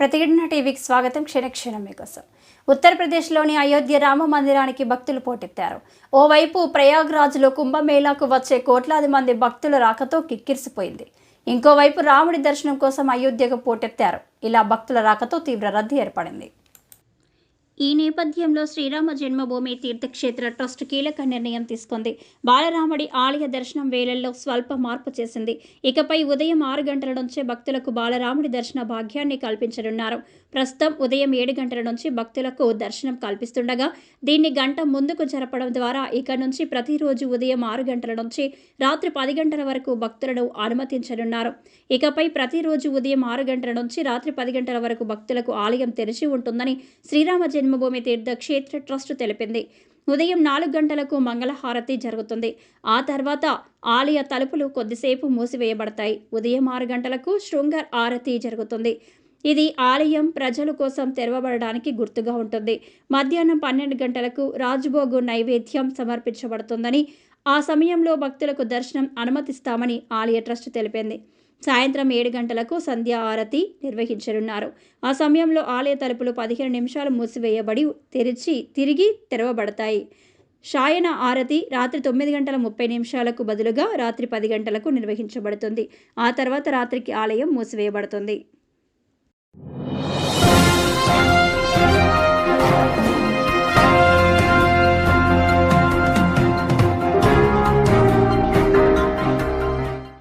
ప్రతిఘటన టీవీకి స్వాగతం. క్షణక్షణం మీకోసం. ఉత్తరప్రదేశ్లోని అయోధ్య రామ మందిరానికి భక్తులు పోటెత్తారు. ఓవైపు ప్రయాగ్రాజ్లో కుంభమేళాకు వచ్చే కోట్లాది మంది భక్తుల రాకతో కిక్కిరిసిపోయింది. ఇంకోవైపు రాముడి దర్శనం కోసం అయోధ్యకు పోటెత్తారు. ఇలా భక్తుల రాకతో తీవ్ర రద్దీ ఏర్పడింది. ఈ నేపథ్యంలో శ్రీరామ జన్మభూమి తీర్థక్షేత్ర ట్రస్ట్ కీలక నిర్ణయం తీసుకుంది. బాలరాముడి ఆలయ దర్శనం వేళల్లో స్వల్ప మార్పు చేసింది. ఇకపై ఉదయం ఆరు గంటల నుంచే భక్తులకు బాలరాముడి దర్శన భాగ్యాన్ని కల్పించనున్నారు. ప్రస్తుతం ఉదయం ఏడు గంటల నుంచి భక్తులకు దర్శనం కల్పిస్తుండగా దీన్ని గంట ముందుకు జరపడం ద్వారా ఇక నుంచి ప్రతిరోజు ఉదయం ఆరు గంటల నుంచి రాత్రి పది గంటల వరకు భక్తులను అనుమతించనున్నారు. ఇకపై ప్రతిరోజు ఉదయం ఆరు గంటల నుంచి రాత్రి పది గంటల వరకు భక్తులకు ఆలయం తెరిచి ఉంటుందని శ్రీరామ జన్మ జన్మభూమి తీర్థ క్షేత్ర ట్రస్ట్ తెలిపింది. ఉదయం నాలుగు గంటలకు మంగళహారతి జరుగుతుంది. ఆ తర్వాత ఆలయ తలుపులు కొద్దిసేపు మూసివేయబడతాయి. ఉదయం ఆరు గంటలకు శృంగర్ ఆరతి జరుగుతుంది. ఇది ఆలయం ప్రజల కోసం తెరవబడడానికి గుర్తుగా ఉంటుంది. మధ్యాహ్నం పన్నెండు గంటలకు రాజభోగు నైవేద్యం సమర్పించబడుతుందని ఆ సమయంలో భక్తులకు దర్శనం అనుమతిస్తామని ఆలయ ట్రస్ట్ తెలిపింది. సాయంత్రం ఏడు గంటలకు సంధ్యా ఆరతి నిర్వహించనున్నారు. ఆ సమయంలో ఆలయ తలుపులు పదిహేను నిమిషాలు మూసివేయబడి తెరిచి తిరిగి తెరవబడతాయి. షాయన ఆరతి రాత్రి తొమ్మిది గంటల ముప్పై నిమిషాలకు బదులుగా రాత్రి పది గంటలకు నిర్వహించబడుతుంది. ఆ తర్వాత రాత్రికి ఆలయం మూసివేయబడుతుంది.